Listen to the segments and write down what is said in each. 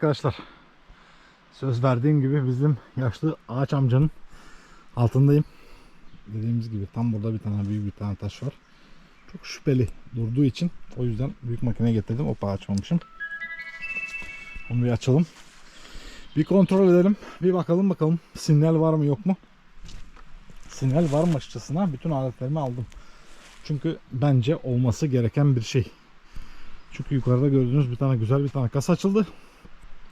Arkadaşlar. Söz verdiğim gibi bizim yaşlı ağaç amcanın altındayım. Dediğimiz gibi tam burada bir tane büyük bir tane taş var. Çok şüpheli durduğu için o yüzden büyük makine getirdim. Opa açmamışım. Onu bir açalım. Bir kontrol edelim. Bir bakalım bakalım sinyal var mı yok mu? Sinyal varmışçasına bütün aletlerimi aldım. Çünkü bence olması gereken bir şey. Çünkü yukarıda gördüğünüz bir tane güzel bir tane kasa açıldı.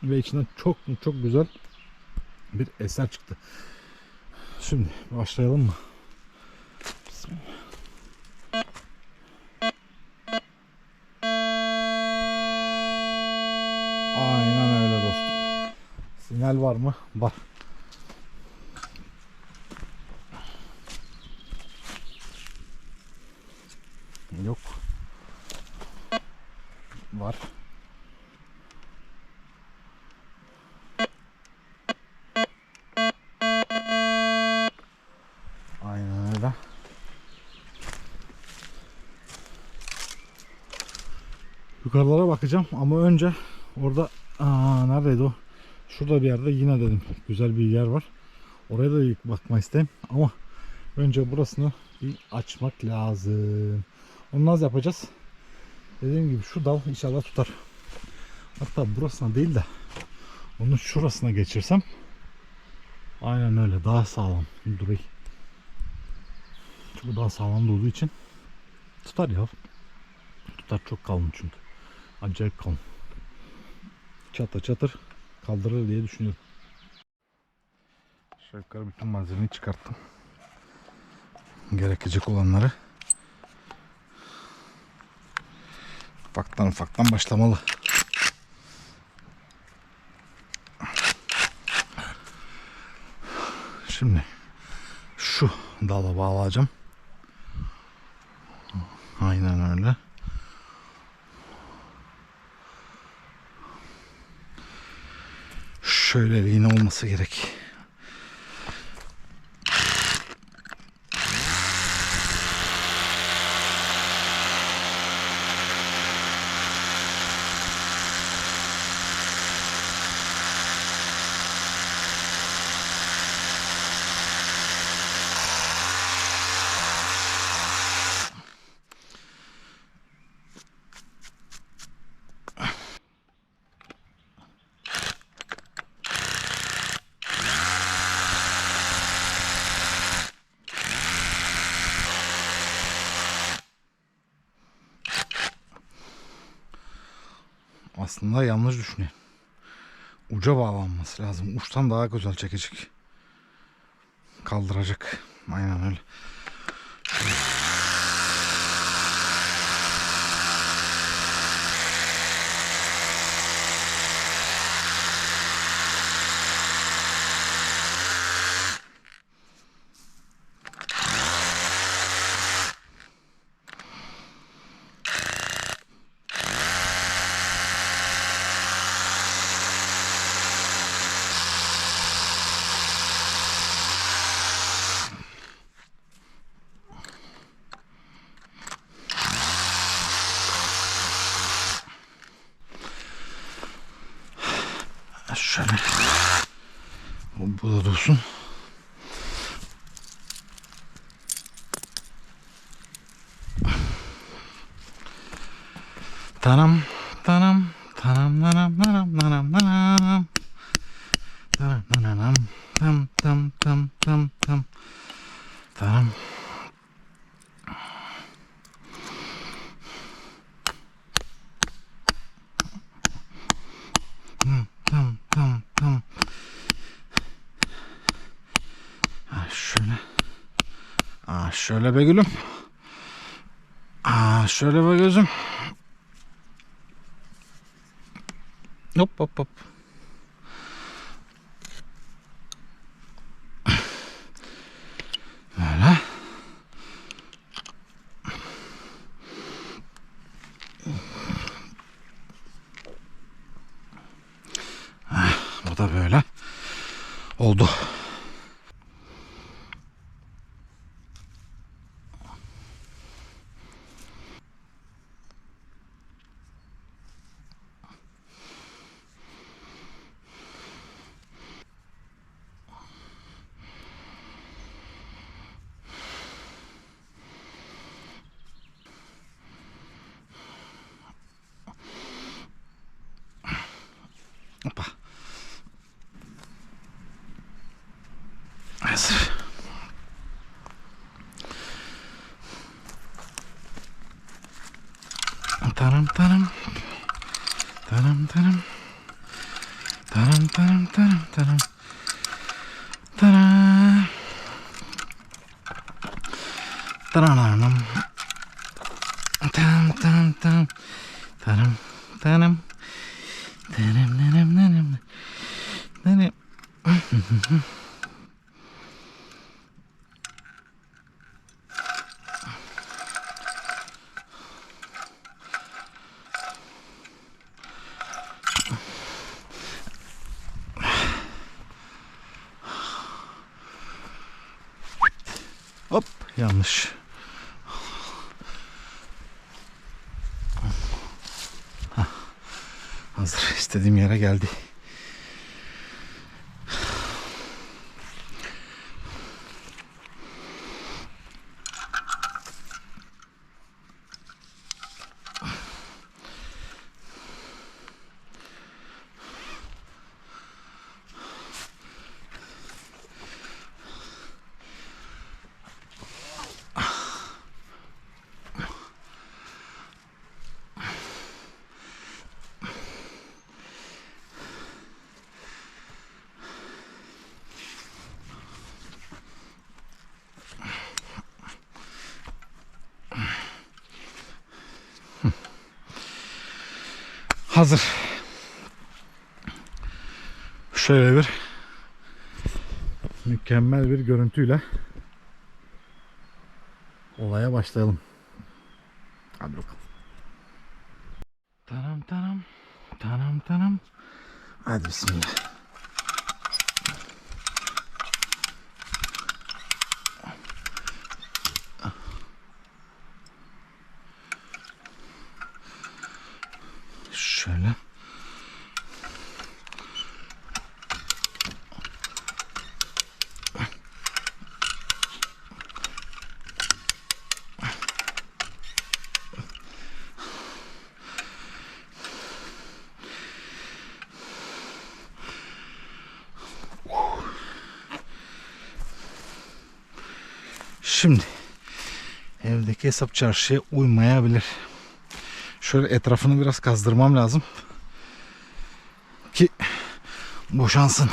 Ve içinden çok çok güzel bir eser çıktı. Şimdi başlayalım mı? Aynen öyle dostum. Sinyal var mı? Var. Yok. Var. Aynen öyle. Yukarılara bakacağım ama önce orada aa, neredeydi o? Şurada bir yerde yine dedim güzel bir yer var. Oraya da bakma istedim ama önce burasını bir açmak lazım. Onu nasıl yapacağız? Dediğim gibi şu dal inşallah tutar. Hatta burasına değil de onun şurasına geçirsem aynen öyle daha sağlam duruyor. Çünkü daha sağlam durduğu için tutar ya. Tutar çok kalın çünkü. Acayip kalın. Çatır çatır kaldırır diye düşünüyorum. Aşağı yukarı bütün malzemeyi çıkarttım. Gerekecek olanları. Ufaktan ufaktan başlamalı. Şimdi şu dala bağlayacağım. Aynen öyle. Şöyle yine olması gerek. Aslında yanlış düşünüyor. Uca bağlanması lazım. Uçtan daha güzel çekecek. Kaldıracak. Aynen öyle. Şöyle. Bu, bu da dursun. Tanam, tanam, tanam, tanam, tanam, tanam, tanam. Tanam, tanam, tam, tam, tam, tam, tam. Tanam. Tam, tam, tam. Ha, şöyle. Aa, şöyle be gülüm. Aa, şöyle be gözüm. Hop hop hop. Böyle. Bu da böyle. Oldu. Tanım tanım. Tanım tanım. Tanım tanım tanım tanım. Tanım. Tananam. Tam tam tam. Tanım tanım. Tanım tanım tanım. Tanım. Hop yanlış. Hah, Hazır istediğim yere geldi. Hazır. Şöyle bir mükemmel bir görüntüyle olaya başlayalım. Hadi bakalım. Tanam tanam. Tanam tanam. Hadi bismillah. Şöyle. Şimdi evdeki hesap çarşıya uymayabilir. Şöyle etrafını biraz kazdırmam lazım. Ki boşansın.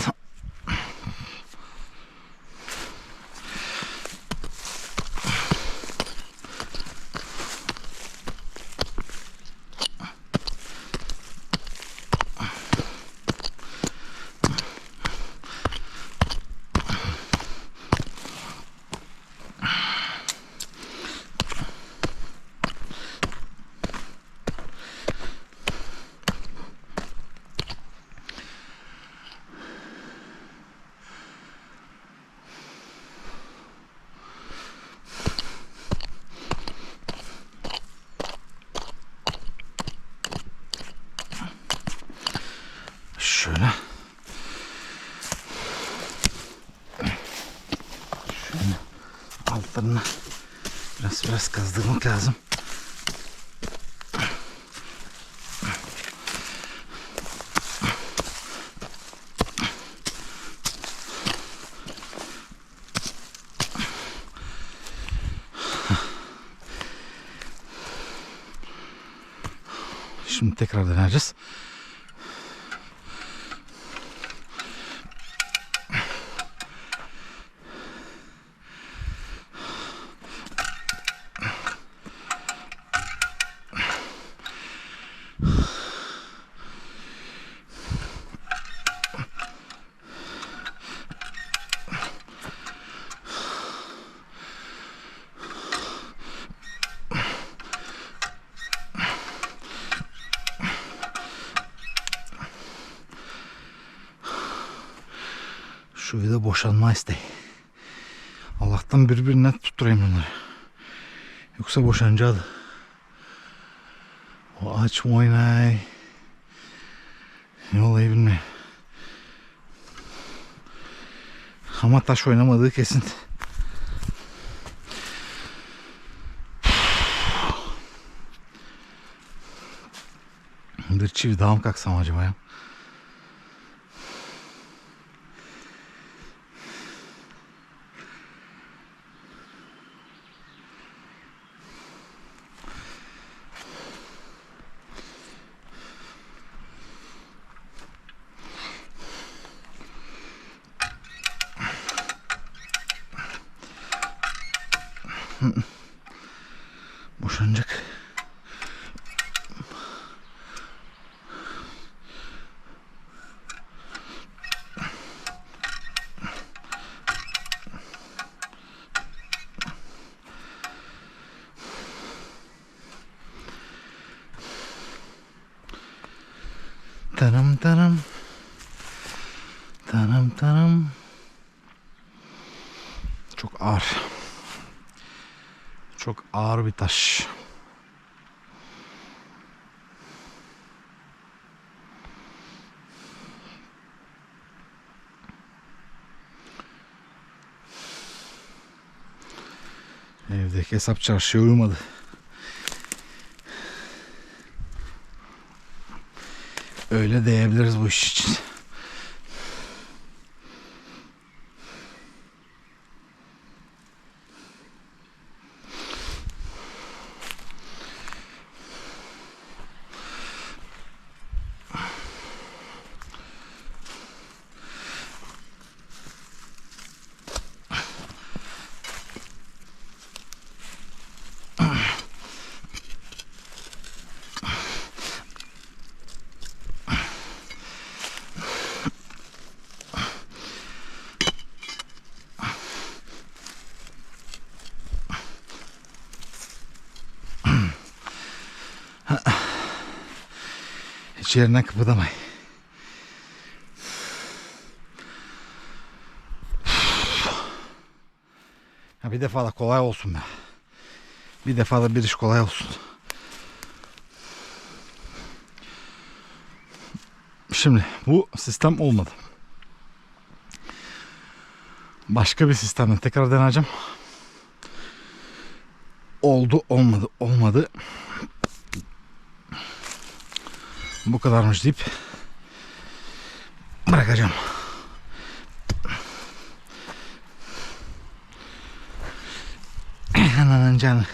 Şöyle. Şöyle altlarını biraz biraz kazdırmak lazım. Şimdi tekrar deneyeceğiz. Şu vida boşanma isteği. Allah'tan birbirine tutturayım bunları. Yoksa boşanacaktı. O aç oynay? Ne olayı bilmiyorum. Ama taş oynamadığı kesin. Bir çivi daha mı kalksam acaba ya? Boşanacak. Tanım tanım. Tanım tanım. Çok ağır. Çok ağır bir taş. Evdeki hesap çarşıya uymadı. Öyle diyebiliriz bu iş için. Hiç yerinden kıpırdamay. Ya bir defa da kolay olsun be. Bir defa da bir iş kolay olsun. Şimdi bu sistem olmadı. Başka bir sistemle tekrar deneyeceğim. Oldu olmadı olmadı. Bu kadarmış deyip bırakacağım. Ananın canı.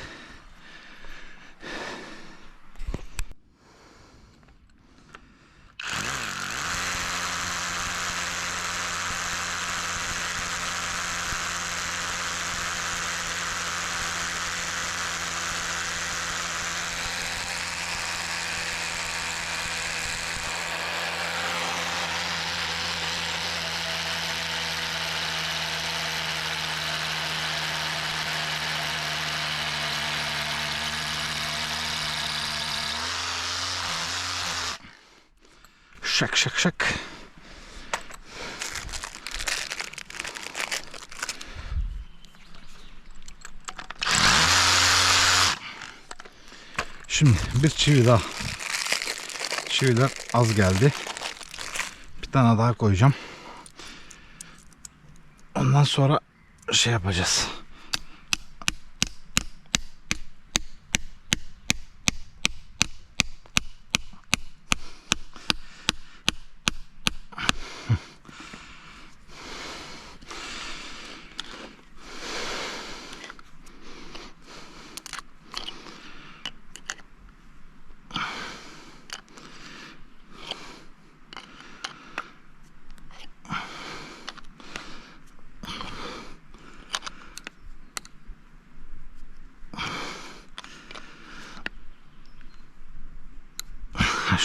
Şak şak şak. Şimdi bir çivi daha. Çiviler az geldi. Bir tane daha koyacağım. Ondan sonra şey yapacağız.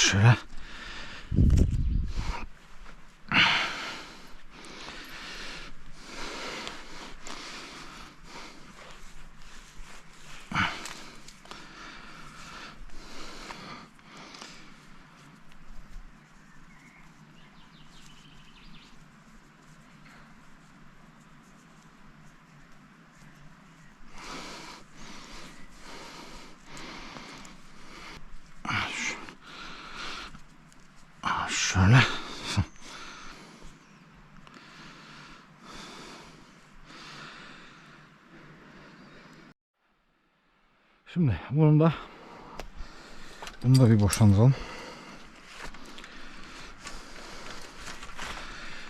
Şöyle. Şöyle. Şimdi bunu da bunu da bir boşandıralım.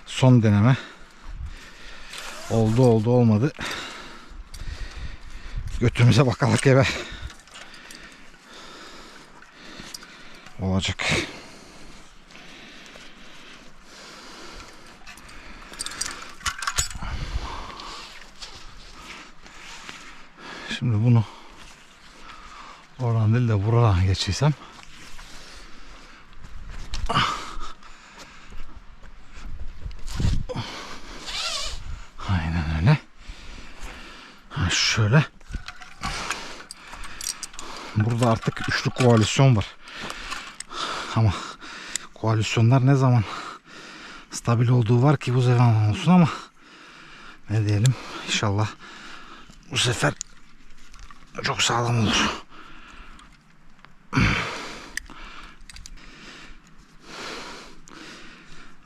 Son deneme. Oldu oldu olmadı. Götümüze bakalım eve. Olacak. Şimdi bunu oradan değil de buradan geçiysem Aynen öyle. Ha şöyle. Burada artık üçlü koalisyon var. Ama koalisyonlar ne zaman stabil olduğu var ki bu zaman olsun ama ne diyelim inşallah bu sefer çok sağlam olur.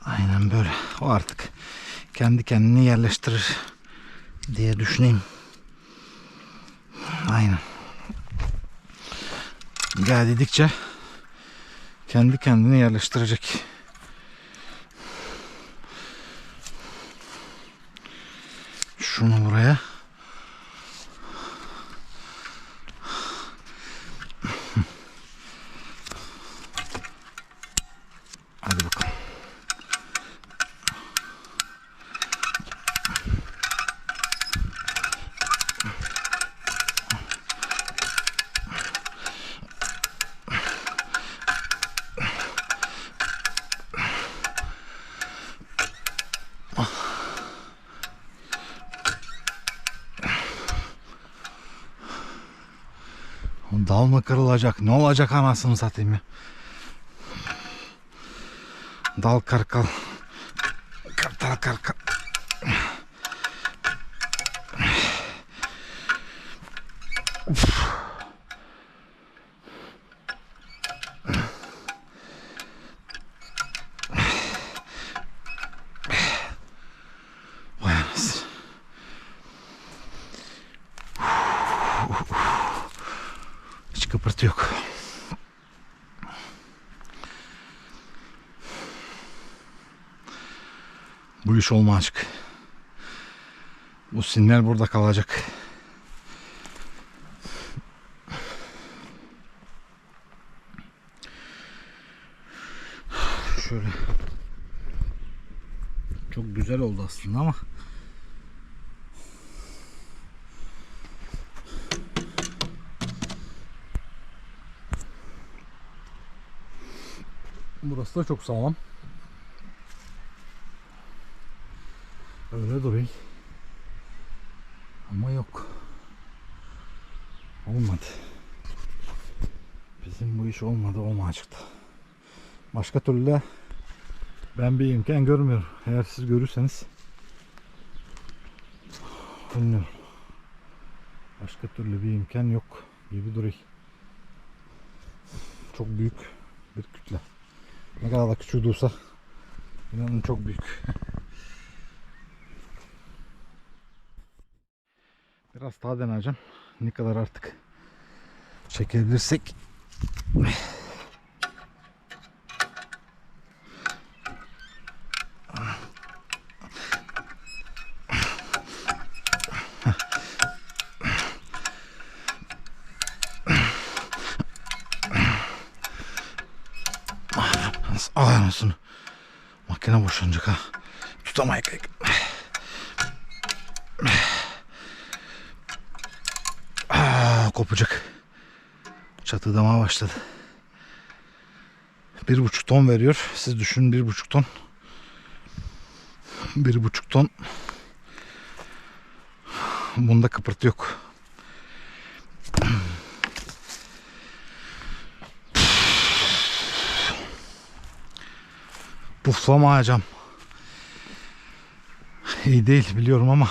Aynen böyle. O artık kendi kendini yerleştirir diye düşüneyim. Aynen. Gel dedikçe kendi kendini yerleştirecek. Şunu buraya. Hadi bakalım. O Dal mı kırılacak? Ne olacak anasını satayım ya? Dal karkal. Kartal karkal. Uf. Vay anasını. Hiç kıpırtı yok. Bu iş olmayacak. Bu sinyal burada kalacak. Şöyle. Çok güzel oldu aslında ama Burası da çok sağlam. Öyle duruyor. Ama yok. Olmadı. Bizim bu iş olmadı olmayacak da. Başka türlü de ben bir imkan görmüyorum. Eğer siz görürseniz bilmiyorum. Başka türlü bir imkan yok gibi duruyor. Çok büyük bir kütle. Ne kadar da küçük dursa inanın çok büyük. Biraz daha deneyeceğim. Ne kadar artık çekebilirsek. Ay anasını. Makine boşanacak ha. Tutamayacak. Aa, kopacak. Çatıdamaya başladı. Bir buçuk ton veriyor. Siz düşünün bir buçuk ton. Bir buçuk ton. Bunda kıpırtı yok. Puflamayacağım. İyi değil biliyorum ama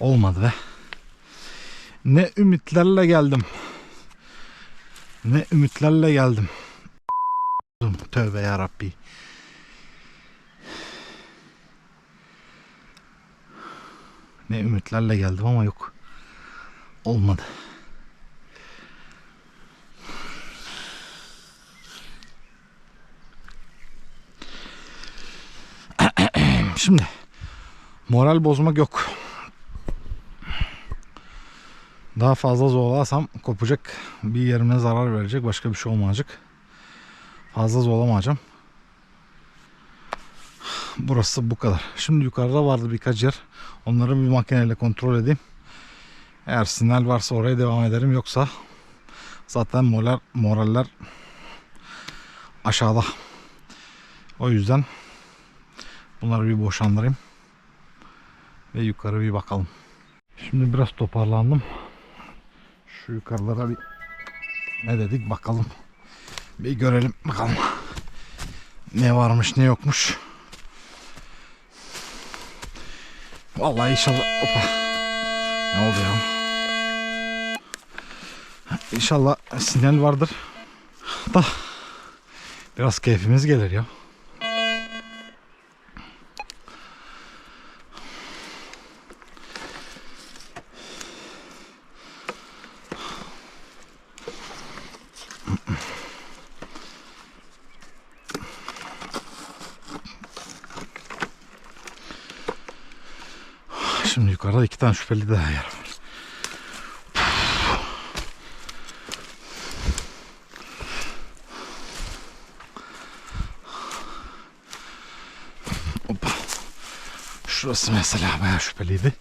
olmadı be. Ne ümitlerle geldim. Ne ümitlerle geldim. Tövbe ya Rabbi. Ne ümitlerle geldim ama yok. Olmadı. Şimdi moral bozmak yok. Daha fazla zorlarsam kopacak. Bir yerime zarar verecek. Başka bir şey olmayacak. Fazla zorlamayacağım. Burası bu kadar. Şimdi yukarıda vardı birkaç yer. Onları bir makineyle kontrol edeyim. Eğer sinyal varsa oraya devam ederim. Yoksa zaten moral, moraller aşağıda. O yüzden bunları bir boşandırayım. Ve yukarı bir bakalım. Şimdi biraz toparlandım. Şu yukarılara bir ne dedik bakalım. Bir görelim bakalım. Ne varmış ne yokmuş. Vallahi inşallah Opa. Ne oldu ya? İnşallah sinyal vardır. Da biraz keyfimiz gelir ya. Tane şüpheli daha yer var. Hoppa. Şurası mesela bayağı şüpheliydi.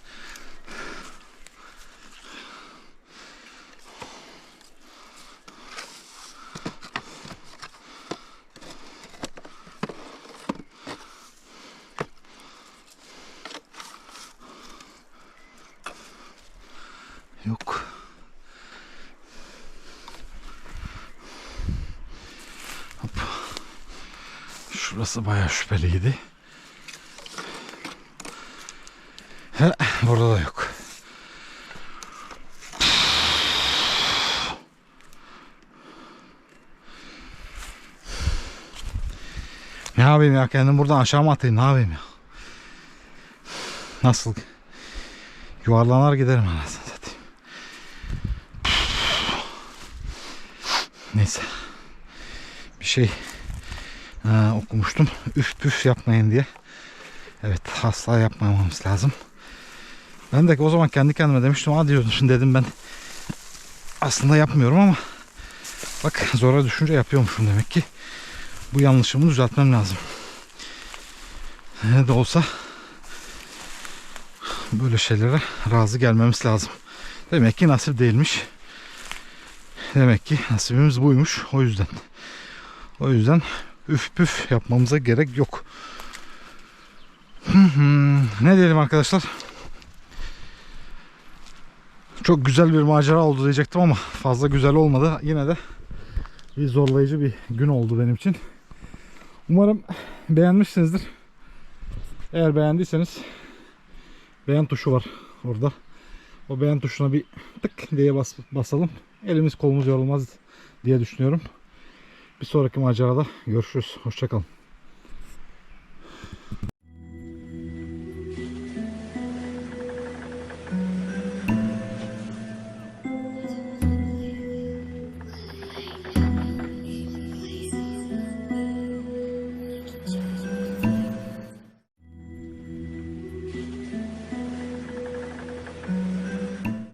Şurası bayağı şüpheliydi. He, burada da yok. Ne yapayım ya kendim buradan aşağı mı atayım ne yapayım ya? Nasıl? Yuvarlanar giderim anasını satayım. Neyse. Bir şey e, okumuştum. Üf püf yapmayın diye. Evet asla yapmamamız lazım. Ben de o zaman kendi kendime demiştim. Hadi diyordum şimdi dedim ben. Aslında yapmıyorum ama bak zora düşünce yapıyormuşum demek ki. Bu yanlışımı düzeltmem lazım. Ne de olsa böyle şeylere razı gelmemiz lazım. Demek ki nasip değilmiş. Demek ki nasibimiz buymuş. O yüzden. O yüzden üf püf yapmamıza gerek yok. ne diyelim arkadaşlar? Çok güzel bir macera oldu diyecektim ama fazla güzel olmadı. Yine de bir zorlayıcı bir gün oldu benim için. Umarım beğenmişsinizdir. Eğer beğendiyseniz beğen tuşu var orada. O beğen tuşuna bir tık diye bas, basalım. Elimiz kolumuz yorulmaz diye düşünüyorum. Bir sonraki macerada görüşürüz. Hoşçakalın.